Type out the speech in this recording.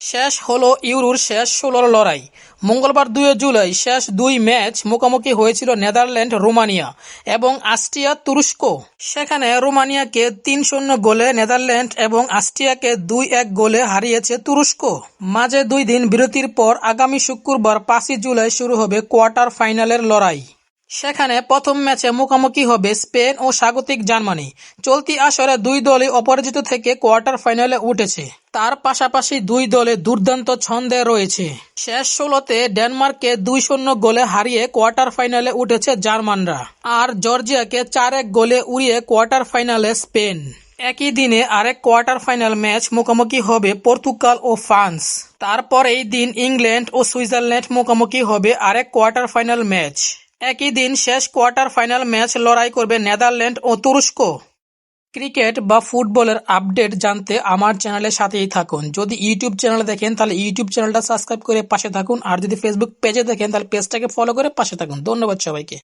শেষ হলো ইউরোর শেষ ষোলোর লড়াই। মঙ্গলবার দুই জুলাই শেষ দুই ম্যাচ মুখোমুখি হয়েছিল নেদারল্যান্ড, রোমানিয়া এবং অস্ট্রিয়া, তুরস্ক। সেখানে রোমানিয়াকে তিন শূন্য গোলে নেদারল্যান্ড এবং অস্ট্রিয়াকে দুই এক গোলে হারিয়েছে তুরস্ক। মাঝে দুই দিন বিরতির পর আগামী শুক্রবার পাঁচই জুলাই শুরু হবে কোয়ার্টার ফাইনালের লড়াই। সেখানে প্রথম ম্যাচে মুখোমুখি হবে স্পেন ও স্বাগতিক জার্মানি। চলতি আসরে দুই দলই অপরাজিত থেকে কোয়ার্টার ফাইনালে উঠেছে। তার পাশাপাশি দুই দলে দুর্দান্ত ছন্দে রয়েছে। শেষ ষোলোতে ডেনমার্ককে দুই শূন্য গোলে হারিয়ে কোয়ার্টার ফাইনালে উঠেছে জার্মানরা। আর জর্জিয়াকে চার এক গোলে উড়িয়ে কোয়ার্টার ফাইনালে স্পেন। একই দিনে আরেক কোয়ার্টার ফাইনাল ম্যাচ মুখোমুখি হবে পর্তুগাল ও ফ্রান্স। তারপরেই দিন ইংল্যান্ড ও সুইজারল্যান্ড মুখোমুখি হবে আরেক কোয়ার্টার ফাইনাল ম্যাচ। একই দিন শেষ কোয়ার্টার ফাইনাল ম্যাচ লড়াই করবে নেদারল্যান্ড ও তুরস্ক। ক্রিকেট বা ফুটবলের আপডেট জানতে আমার চ্যানেলের সাথেই থাকুন। যদি ইউটিউব চ্যানেল দেখেন, তাহলে ইউটিউব চ্যানেলটা সাবস্ক্রাইব করে পাশে থাকুন। আর যদি ফেসবুক পেজে দেখেন, তাহলে পেজটাকে ফলো করে পাশে থাকুন। ধন্যবাদ সবাইকে।